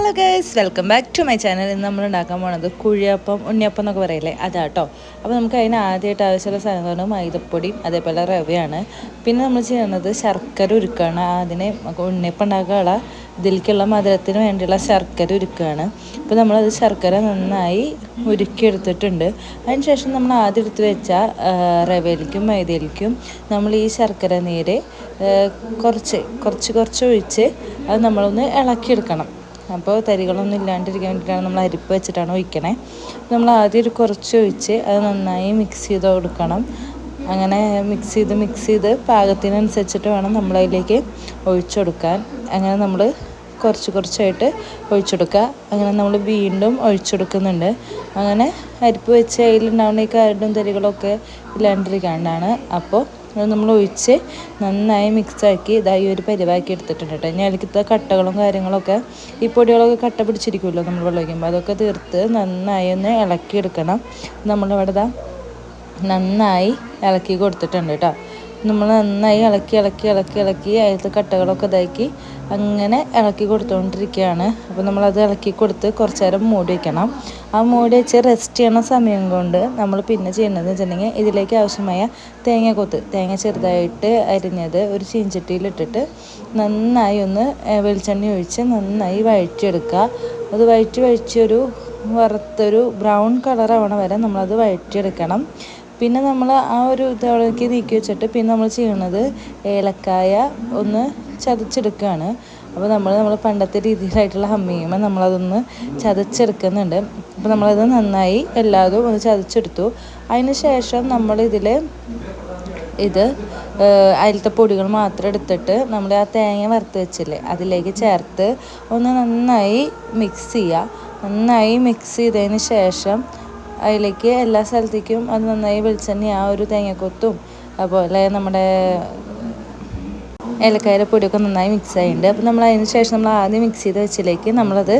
Hello guys welcome back to my channel ഇന്ന് നമ്മൾ ഉണ്ടാക്കാൻ പോണത് കുഴിയപ്പം ഉണ്ണിയപ്പം എന്നൊക്കെ പറയില്ലേ? അതാട്ടോ. അപ്പോൾ നമുക്ക് അതിന് ആദ്യമായിട്ട് ആവശ്യമുള്ള സാധനമാണ് മൈദപ്പൊടിയും അതേപോലെ റവയാണ്. പിന്നെ നമ്മൾ ചെയ്യുന്നത് ശർക്കര ഉരുക്കുകയാണ് അതിനെ ഉണ്ണിയപ്പം ഉണ്ടാക്കാനുള്ള ഇതിലേക്കുള്ള മധുരത്തിന് വേണ്ടിയുള്ള ശർക്കര ഉരുക്കുകയാണ് അപ്പോൾ നമ്മളത് ശർക്കര നന്നായി ഉരുക്കിയെടുത്തിട്ടുണ്ട്. അതിനുശേഷം നമ്മൾ ആദ്യം എടുത്ത് വെച്ച റവയിലേക്കും മൈദയിലേക്കും നമ്മൾ ഈ ശർക്കര നീര് കുറച്ച് കുറച്ച് കുറച്ച് ഒഴിച്ച് അത് നമ്മളൊന്ന് ഇളക്കിയെടുക്കണം. അപ്പോൾ തരികളൊന്നും ഇല്ലാണ്ടിരിക്കാൻ വേണ്ടിയിട്ടാണ് നമ്മൾ അരിപ്പ് വെച്ചിട്ടാണ് ഒഴിക്കണേ. നമ്മൾ ആദ്യം ഒരു കുറച്ച് ഒഴിച്ച് അത് നന്നായി മിക്സ് ചെയ്ത് കൊടുക്കണം. അങ്ങനെ മിക്സ് ചെയ്ത് മിക്സ് ചെയ്ത് പാകത്തിനനുസരിച്ചിട്ട് വേണം നമ്മളതിലേക്ക് ഒഴിച്ചു കൊടുക്കാൻ. അങ്ങനെ നമ്മൾ കുറച്ച് കുറച്ചായിട്ട് ഒഴിച്ചെടുക്കുക അങ്ങനെ നമ്മൾ വീണ്ടും ഒഴിച്ചെടുക്കുന്നുണ്ട് അങ്ങനെ അരിപ്പ് വെച്ച് അതിലുണ്ടാവുന്ന ഈ കരടും തരികളൊക്കെ ഇല്ലാണ്ടിരിക്കാണ്ടാണ്. അപ്പോൾ അത് നമ്മൾ ഒഴിച്ച് നന്നായി മിക്സാക്കി ഇതായി ഒരു പരിവാക്കി എടുത്തിട്ടുണ്ട് കേട്ടോ. ഇനി അതിലേക്ക് കട്ടകളും കാര്യങ്ങളൊക്കെ ഈ പൊടികളൊക്കെ കട്ട പിടിച്ചിരിക്കുമല്ലോ നമ്മൾ വെള്ളം ഒഴിക്കുമ്പോൾ. അതൊക്കെ തീർത്ത് നന്നായി ഒന്ന് ഇളക്കിയെടുക്കണം. നമ്മളിവിടെ നന്നായി ഇളക്കി കൊടുത്തിട്ടുണ്ട് കേട്ടോ. നമ്മൾ നന്നായി ഇളക്കി ഇളക്കി ഇളക്കി ഇളക്കി അതിലത്തെ കട്ടകളൊക്കെ ഇതാക്കി അങ്ങനെ ഇളക്കി കൊടുത്തുകൊണ്ടിരിക്കുകയാണ് അപ്പോൾ നമ്മളത് ഇളക്കി കൊടുത്ത് കുറച്ച് നേരം മൂടി വയ്ക്കണം ആ മൂടി വെച്ച് റെസ്റ്റ് ചെയ്യണ സമയം കൊണ്ട് നമ്മൾ പിന്നെ ചെയ്യേണ്ടതെന്ന് വെച്ചിട്ടുണ്ടെങ്കിൽ ഇതിലേക്ക് ആവശ്യമായ തേങ്ങ കൊത്ത് തേങ്ങ ചെറുതായിട്ട് അരിഞ്ഞത് ഒരു ചീഞ്ചട്ടിയിലിട്ടിട്ട് നന്നായി ഒന്ന് വെളിച്ചെണ്ണ ഒഴിച്ച് നന്നായി വഴറ്റിയെടുക്കുക. അത് വഴറ്റി വഴിച്ചൊരു വറുത്തൊരു ബ്രൗൺ കളർ വരെ നമ്മളത് വഴറ്റിയെടുക്കണം. പിന്നെ നമ്മൾ ആ ഒരു ഇതവിടേക്ക് നീക്കി വെച്ചിട്ട് പിന്നെ നമ്മൾ ചെയ്യുന്നത് ഏലക്കായ ഒന്ന് ചതച്ചെടുക്കുകയാണ് അപ്പോൾ നമ്മൾ നമ്മൾ പണ്ടത്തെ രീതിയിലായിട്ടുള്ള ഹമ്മിയുമ്പോൾ നമ്മളതൊന്ന് ചതച്ചെടുക്കുന്നുണ്ട്. അപ്പോൾ നമ്മളത് നന്നായി എല്ലാതും ഒന്ന് ചതച്ചെടുത്തു. അതിന് ശേഷം നമ്മളിതിൽ ഇത് അതിലത്തെ പൊടികൾ മാത്രം എടുത്തിട്ട് നമ്മൾ ആ തേങ്ങ വറുത്ത് വെച്ചില്ലേ അതിലേക്ക് ചേർത്ത് ഒന്ന് നന്നായി മിക്സ് ചെയ്യുക. നന്നായി മിക്സ് ചെയ്തതിന് ശേഷം അതിലേക്ക് എല്ലാ സ്ഥലത്തേക്കും അത് നന്നായി വെളിച്ചെണ്ണ ആ ഒരു തേങ്ങക്കൊത്തും. അതുപോലെ നമ്മുടെ ഏലക്കായ പൊടിയൊക്കെ നന്നായി മിക്സ് ആയിട്ടുണ്ട്. അപ്പോൾ നമ്മൾ അതിന് ശേഷം നമ്മൾ ആദ്യം മിക്സ് ചെയ്ത് വെച്ചിലേക്ക് നമ്മളത്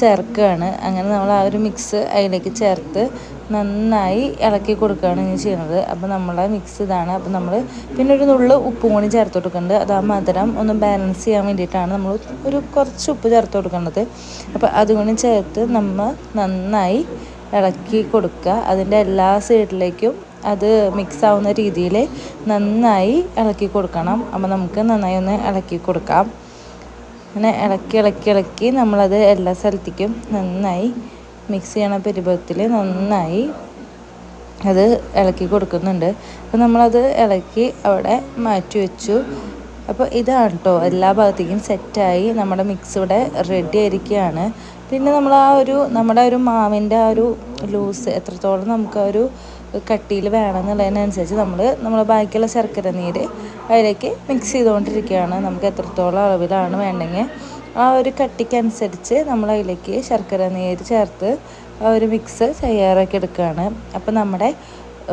ചേർക്കുകയാണ് അങ്ങനെ നമ്മൾ ആ ഒരു മിക്സ് അതിലേക്ക് ചേർത്ത് നന്നായി ഇളക്കി കൊടുക്കുകയാണ് ഇനി ചെയ്യുന്നത്. അപ്പോൾ നമ്മളെ മിക്സ് ഇതാണ്. അപ്പോൾ നമ്മൾ പിന്നെ ഒരു നുള്ളു ഉപ്പും കൂടി ചേർത്ത് കൊടുക്കുന്നുണ്ട്. അത് ആ മധുരം ഒന്ന് ബാലൻസ് ചെയ്യാൻ വേണ്ടിയിട്ടാണ് നമ്മൾ ഒരു കുറച്ച് ഉപ്പ് ചേർത്ത് കൊടുക്കേണ്ടത് അപ്പോൾ അതുകൊണ്ട് ചേർത്ത് നമ്മൾ നന്നായി ഇളക്കി കൊടുക്കുക. അതിന്റെ എല്ലാ സൈഡിലേക്കും അത് മിക്സ് ആവുന്ന രീതിയിൽ നന്നായി ഇളക്കി കൊടുക്കണം. അപ്പോൾ നമുക്ക് നന്നായി ഒന്ന് ഇളക്കി കൊടുക്കാം. അങ്ങനെ ഇളക്കി ഇളക്കി ഇളക്കി നമ്മളത് എല്ലാ സ്ഥലത്തേക്കും നന്നായി മിക്സ് ചെയ്യണ പരിഭവത്തിൽ നന്നായി അത് ഇളക്കി കൊടുക്കുന്നുണ്ട്. അപ്പോൾ നമ്മളത് ഇളക്കി അവിടെ മാറ്റി വെച്ചു. അപ്പോൾ ഇതാണ് കേട്ടോ. എല്ലാ ഭാഗത്തേക്കും സെറ്റായി നമ്മുടെ മിക്സ് ഇവിടെ റെഡി ആയിരിക്കുകയാണ്. പിന്നെ നമ്മൾ ആ ഒരു നമ്മുടെ ഒരു മാവിന്റെ ആ ഒരു ലൂസ് എത്രത്തോളം നമുക്ക് ഒരു കട്ടിയിൽ വേണമെന്നുള്ളതിനനുസരിച്ച് നമ്മൾ നമ്മൾ ബാക്കിയുള്ള ശർക്കര നീര് അതിലേക്ക് മിക്സ് ചെയ്തുകൊണ്ടിരിക്കുകയാണ്. നമുക്ക് എത്രത്തോളം അളവിലാണ് വേണ്ടെങ്കിൽ ആ ഒരു കട്ടിക്കനുസരിച്ച് നമ്മൾ അതിലേക്ക് ശർക്കര നീര് ചേർത്ത് ആ ഒരു മിക്സ് തയ്യാറാക്കി എടുക്കുകയാണ്. അപ്പോൾ നമ്മുടെ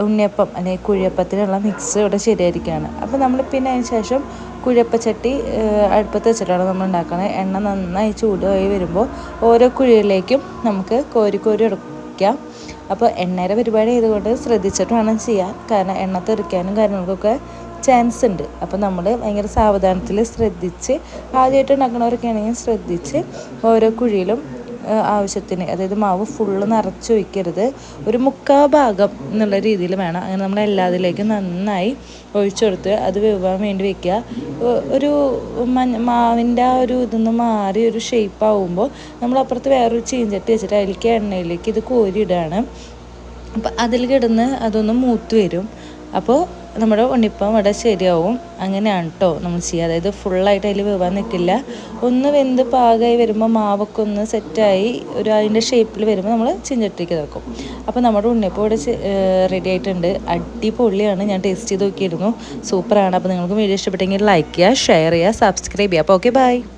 ഉണ്ണിയപ്പം അല്ലെങ്കിൽ കുഴിയപ്പത്തിനുള്ള മിക്സ് ഇവിടെ ശരിയായിരിക്കുകയാണ്. അപ്പോൾ നമ്മൾ പിന്നെ അതിന് ശേഷം കുഴിയപ്പച്ചട്ടി അടുപ്പത്ത് വെച്ചിട്ടാണ് നമ്മൾ ഉണ്ടാക്കുന്നത് എണ്ണ നന്നായി ചൂടായി വരുമ്പോൾ ഓരോ കുഴിയിലേക്കും നമുക്ക് കോരി കോരി എടുക്കാം. അപ്പോൾ എണ്ണയുടെ പരിപാടി ചെയ്തുകൊണ്ട് ശ്രദ്ധിച്ചിട്ട് വേണം ചെയ്യാൻ. കാരണം എണ്ണ തെറിക്കാനും കാര്യങ്ങൾക്കൊക്കെ ചാൻസ് ഉണ്ട്. അപ്പോൾ നമ്മൾ ഭയങ്കര സാവധാനത്തിൽ ശ്രദ്ധിച്ച് ആദ്യമായിട്ട് ഉണ്ടാക്കുന്നവരൊക്കെ ആണെങ്കിൽ ശ്രദ്ധിച്ച് ഓരോ കുഴിയിലും ആവശ്യത്തിന്. അതായത് മാവ് ഫുള്ള് നിറച്ച് ഒഴിക്കരുത്. ഒരു മുക്കാ ഭാഗം എന്നുള്ള രീതിയിൽ വേണം. അങ്ങനെ നമ്മൾ എല്ലാത്തിലേക്കും നന്നായി ഒഴിച്ചുകൊടുത്ത് അത് വേവാൻ വേണ്ടി വെക്കുക. ഒരു മാവിന്റെ ആ ഒരു ഇതൊന്ന് മാറി ഒരു ഷേപ്പ് ആവുമ്പോൾ നമ്മൾ അപ്പുറത്ത് വേറൊരു ചീഞ്ചട്ടി വെച്ചിട്ട് അതിലേക്ക് എണ്ണയിലേക്ക് ഇത് കോരിയിടുകയാണ്. അപ്പം അതിൽ കിടന്ന് അതൊന്ന് മൂത്ത് വരും. അപ്പോൾ നമ്മുടെ ഉണ്ണിപ്പം ഇവിടെ ശരിയാവും. അങ്ങനെയാണ് കേട്ടോ നമ്മൾ ചെയ്യുക. അതായത് ഫുള്ളായിട്ട് അതിൽ വേവാൻ നിൽക്കില്ല. ഒന്ന് വെന്ത് പാകമായി വരുമ്പോൾ മാവൊക്കെ ഒന്ന് സെറ്റായി ഒരു അതിന്റെ ഷേപ്പിൽ വരുമ്പോൾ നമ്മൾ ചിഞ്ചട്ടിക്ക് വെക്കും അപ്പോൾ നമ്മുടെ ഉണ്ണിപ്പം ഇവിടെ റെഡി ആയിട്ടുണ്ട്. അടിപൊളിയാണ്. ഞാൻ ടേസ്റ്റ് ചെയ്ത് നോക്കിയിരുന്നു. സൂപ്പറാണ്. അപ്പോൾ നിങ്ങൾക്ക് വീഡിയോ ഇഷ്ടപ്പെട്ടെങ്കിൽ ലൈക്ക് ചെയ്യുക ഷെയർ ചെയ്യുക സബ്സ്ക്രൈബ് ചെയ്യുക. അപ്പോൾ ഓക്കെ ബൈ